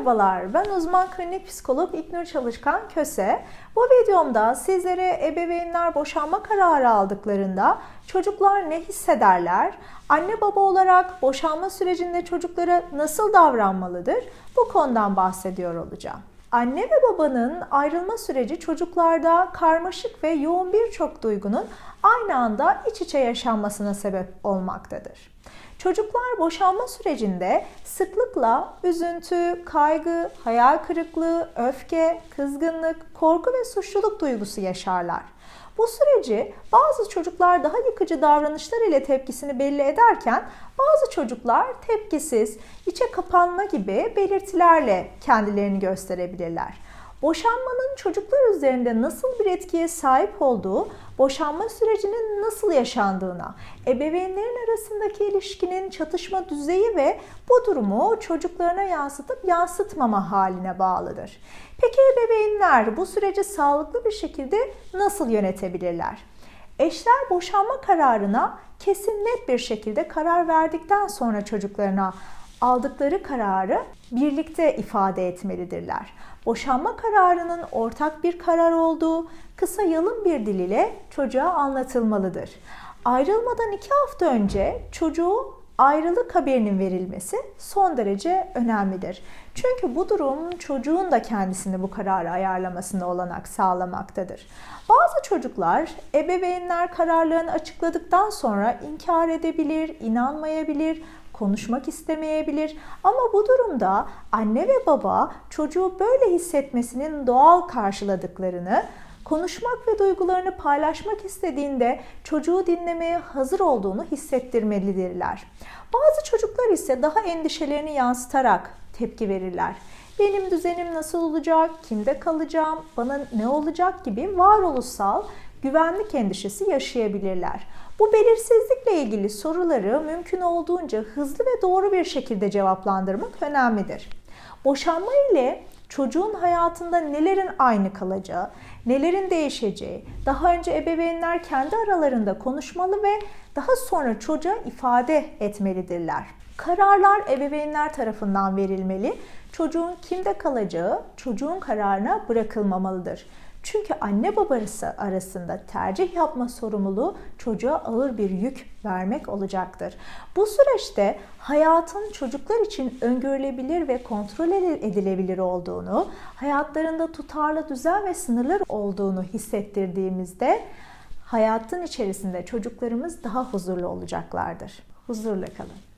Merhabalar, ben uzman klinik psikolog İknur Çalışkan Köse. Bu videomda sizlere ebeveynler boşanma kararı aldıklarında çocuklar ne hissederler, anne baba olarak boşanma sürecinde çocuklara nasıl davranmalıdır bu konudan bahsediyor olacağım. Anne ve babanın ayrılma süreci çocuklarda karmaşık ve yoğun birçok duygunun aynı anda iç içe yaşanmasına sebep olmaktadır. Çocuklar boşanma sürecinde sıklıkla üzüntü, kaygı, hayal kırıklığı, öfke, kızgınlık, korku ve suçluluk duygusu yaşarlar. Bu süreci bazı çocuklar daha yıkıcı davranışlar ile tepkisini belli ederken bazı çocuklar tepkisiz, içe kapanma gibi belirtilerle kendilerini gösterebilirler. Boşanmanın çocuklar üzerinde nasıl bir etkiye sahip olduğu, boşanma sürecinin nasıl yaşandığına, ebeveynlerin arasındaki ilişkinin çatışma düzeyi ve bu durumu çocuklarına yansıtıp yansıtmama haline bağlıdır. Peki ebeveynler bu süreci sağlıklı bir şekilde nasıl yönetebilirler? Eşler boşanma kararına kesin net bir şekilde karar verdikten sonra çocuklarına aldıkları kararı birlikte ifade etmelidirler. Boşanma kararının ortak bir karar olduğu kısa yalın bir dil ile çocuğa anlatılmalıdır. Ayrılmadan iki hafta önce çocuğu ayrılık haberinin verilmesi son derece önemlidir. Çünkü bu durum çocuğun da kendisini bu kararı ayarlamasına olanak sağlamaktadır. Bazı çocuklar ebeveynler kararlarını açıkladıktan sonra inkar edebilir, inanmayabilir, konuşmak istemeyebilir ama bu durumda anne ve baba çocuğu böyle hissetmesinin doğal karşıladıklarını, konuşmak ve duygularını paylaşmak istediğinde çocuğu dinlemeye hazır olduğunu hissettirmelidirler. Bazı çocuklar ise daha endişelerini yansıtarak tepki verirler. Benim düzenim nasıl olacak, kimde kalacağım, bana ne olacak gibi varoluşsal güvenlik endişesi yaşayabilirler. Bu belirsizlikle ilgili soruları mümkün olduğunca hızlı ve doğru bir şekilde cevaplandırmak önemlidir. Boşanma ile çocuğun hayatında nelerin aynı kalacağı, nelerin değişeceği, daha önce ebeveynler kendi aralarında konuşmalı ve daha sonra çocuğa ifade etmelidirler. Kararlar ebeveynler tarafından verilmeli. Çocuğun kimde kalacağı çocuğun kararına bırakılmamalıdır. Çünkü anne babası arasında tercih yapma sorumluluğu çocuğa ağır bir yük vermek olacaktır. Bu süreçte hayatın çocuklar için öngörülebilir ve kontrol edilebilir olduğunu, hayatlarında tutarlı düzen ve sınırlar olduğunu hissettirdiğimizde hayatın içerisinde çocuklarımız daha huzurlu olacaklardır. Huzurla kalın.